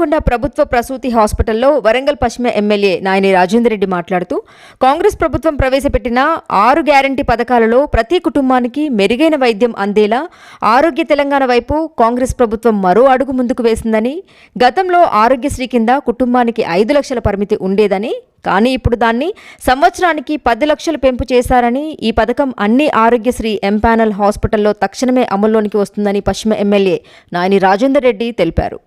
కొండ ప్రభుత్వ ప్రసూతి హాస్పిటల్లో వరంగల్ పశ్చిమ ఎమ్మెల్యే నాయని రాజేందర్ రెడ్డి మాట్లాడుతూ కాంగ్రెస్ ప్రభుత్వం ప్రవేశపెట్టిన ఆరు గ్యారంటీ పథకాలలో ప్రతి కుటుంబానికి మెరుగైన వైద్యం అందేలా ఆరోగ్య తెలంగాణ వైపు కాంగ్రెస్ ప్రభుత్వం మరో అడుగు ముందుకు వేసిందని గతంలో ఆరోగ్యశ్రీ కింద కుటుంబానికి ఐదు లక్షల పరిమితి ఉండేదని కానీ ఇప్పుడు దాన్ని సంవత్సరానికి పది లక్షలు పెంపు చేశారని ఈ పథకం అన్ని ఆరోగ్యశ్రీ ఎంపానల్ హాస్పిటల్లో తక్షణమే అమల్లోనికి వస్తుందని పశ్చిమ ఎమ్మెల్యే నాయని రాజేందర్ రెడ్డి తెలిపారు.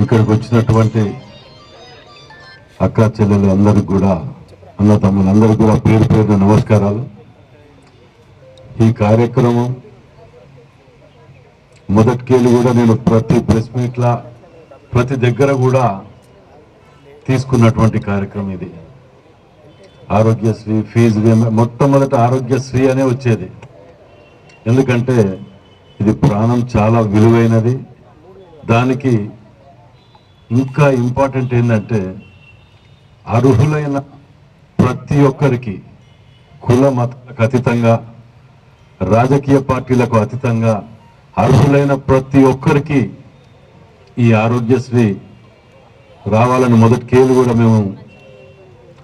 ఇక్కడికి వచ్చినటువంటి అక్క చెల్లెలు అందరికి కూడా అన్న తమ్ములందరికీ కూడా పేరు పేరు నమస్కారాలు. ఈ కార్యక్రమం మొదటికేళ్ళు కూడా నేను ప్రతి ప్రెస్ మీట్ల ప్రతి దగ్గర కూడా తీసుకున్నటువంటి కార్యక్రమం ఇది. ఆరోగ్యశ్రీ ఫీజు మొట్టమొదట ఆరోగ్యశ్రీ అనే వచ్చేది. ఎందుకంటే ఇది ప్రాణం చాలా విలువైనది. దానికి ఇంకా ఇంపార్టెంట్ ఏంటంటే అర్హులైన ప్రతి ఒక్కరికి కుల మతాలకు అతీతంగా రాజకీయ పార్టీలకు అతీతంగా అర్హులైన ప్రతి ఒక్కరికి ఈ ఆరోగ్యశ్రీ రావాలని మొదటి కేలు కూడా మేము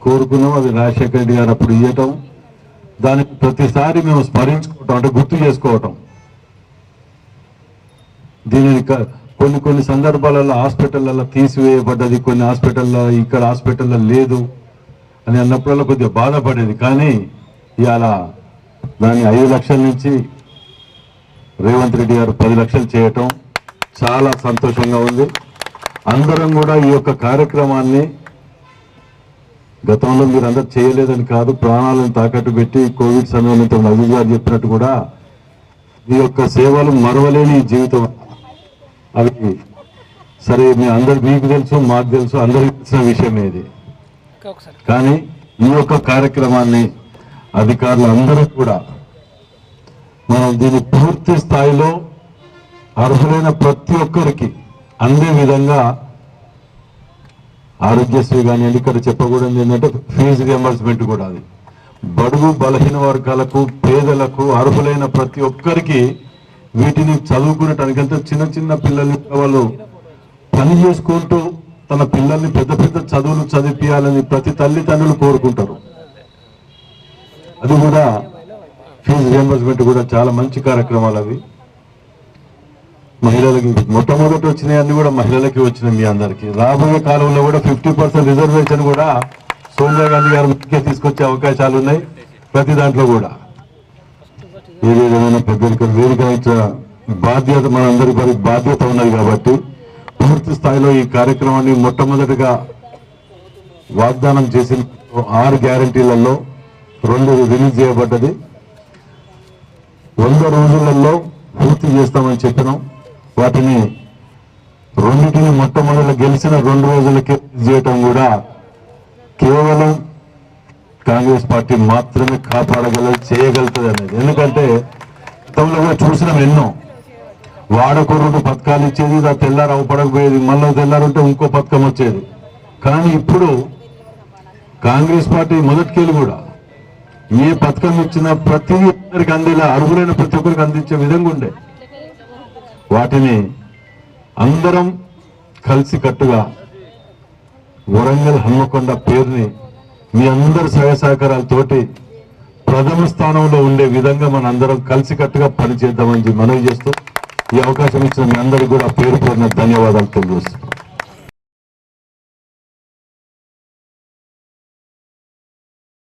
కోరుకున్నాం. అది రాజశేఖర రెడ్డి గారు అప్పుడు ఇవ్వటం దానికి ప్రతిసారి మేము స్మరించుకోవటం అంటే గుర్తు చేసుకోవటం. దీనిని కొన్ని కొన్ని సందర్భాలలో హాస్పిటల్లో తీసివేయబడ్డది కొన్ని హాస్పిటల్లో ఇక్కడ హాస్పిటల్లో లేదు అని అన్నప్పుడల్లా కొద్దిగా బాధపడేది. కానీ ఇవాళ దాన్ని ఐదు లక్షల నుంచి రేవంత్ రెడ్డి గారు పది లక్షలు చేయటం చాలా సంతోషంగా ఉంది. అందరం కూడా ఈ యొక్క కార్యక్రమాన్ని గతంలో మీరు అందరు చేయలేదని కాదు ప్రాణాలను తాకట్టు పెట్టి కోవిడ్ సమయంలో ఇంతకు అజిత్ గారు చెప్పినట్టు కూడా మీ యొక్క సేవలు మరవలేని ఈ జీవితం. అవి సరే మీ అందరు మీకు తెలుసు మాకు తెలుసు అందరికి తెలిసిన విషయమే ఇది. కానీ ఈ యొక్క కార్యక్రమాన్ని అధికారులు అందరూ కూడా మనం దీన్ని పూర్తి స్థాయిలో అర్హులైన ప్రతి ఒక్కరికి అందే విధంగా ఆరోగ్యశ్రీ కానివ్వండి ఇక్కడ చెప్పకూడదు. ఏంటంటే ఫీజు రియంబర్స్మెంట్ కూడా అది. బడుగు బలహీన వర్గాలకు పేదలకు అర్హులైన ప్రతి ఒక్కరికి వీటిని చదువుకునేటానికి అంటే చిన్న చిన్న పిల్లలు వాళ్ళు పని చేసుకుంటూ తన పిల్లల్ని పెద్ద పెద్ద చదువులు చదివించాలని ప్రతి తల్లిదండ్రులు కోరుకుంటారు. అది కూడా రియంబర్స్మెంట్ కూడా చాలా మంచి కార్యక్రమాలు అవి. మహిళలకి మొట్టమొదటి వచ్చినాయి అన్ని కూడా మహిళలకి వచ్చినాయి మీ అందరికి. రాబోయే కాలంలో కూడా ఫిఫ్టీ పర్సెంట్ రిజర్వేషన్ కూడా సోనియా గాంధీ గారు ముందుకే తీసుకొచ్చే అవకాశాలు ఉన్నాయి ప్రతి దాంట్లో కూడా. ఏది విధమైన పెద్దలకి వేదిక బాధ్యత మనందరి బాధ్యత ఉన్నది కాబట్టి పూర్తి స్థాయిలో ఈ కార్యక్రమాన్ని మొట్టమొదటిగా వాగ్దానం చేసిన ఆరు గ్యారంటీలలో రెండు రిలీజ్ చేయబడ్డది. వంద రోజులలో పూర్తి చేస్తామని చెప్పినాం. వాటిని రెండింటిని మొట్టమొదటి గెలిచిన రెండు రోజులకే చేయటం కూడా కేవలం కాంగ్రెస్ పార్టీ మాత్రమే కాపాడగలదు చేయగలుగుతుంది అనేది. ఎందుకంటే గతంలో కూడా చూసినాం ఎన్నో. వాడకొరకు పథకాలు ఇచ్చేది దా తెల్లారు అవపడకపోయేది మళ్ళీ తెల్లారంటే ఇంకో పథకం వచ్చేది. కానీ ఇప్పుడు కాంగ్రెస్ పార్టీ మొదటికెళ్ళి కూడా ఏ పథకం ఇచ్చినా ప్రతి ఒక్కరికి అందేలా అర్హులైన ప్రతి ఒక్కరికి అందించే విధంగా ఉండే. వాటిని అందరం కలిసి కట్టుగా వరంగల్ హన్మకొండ పేరుని మీ అందరి సహాయ సహకారాలతోటి ప్రథమ స్థానంలో ఉండే విధంగా మన అందరం కలిసి కట్టుగా పనిచేద్దామని మనవి చేస్తూ ఈ అవకాశం ఇచ్చిన మీ అందరికీ కూడా పేరు పేరున ధన్యవాదాలు తెలియజేస్తున్నాం.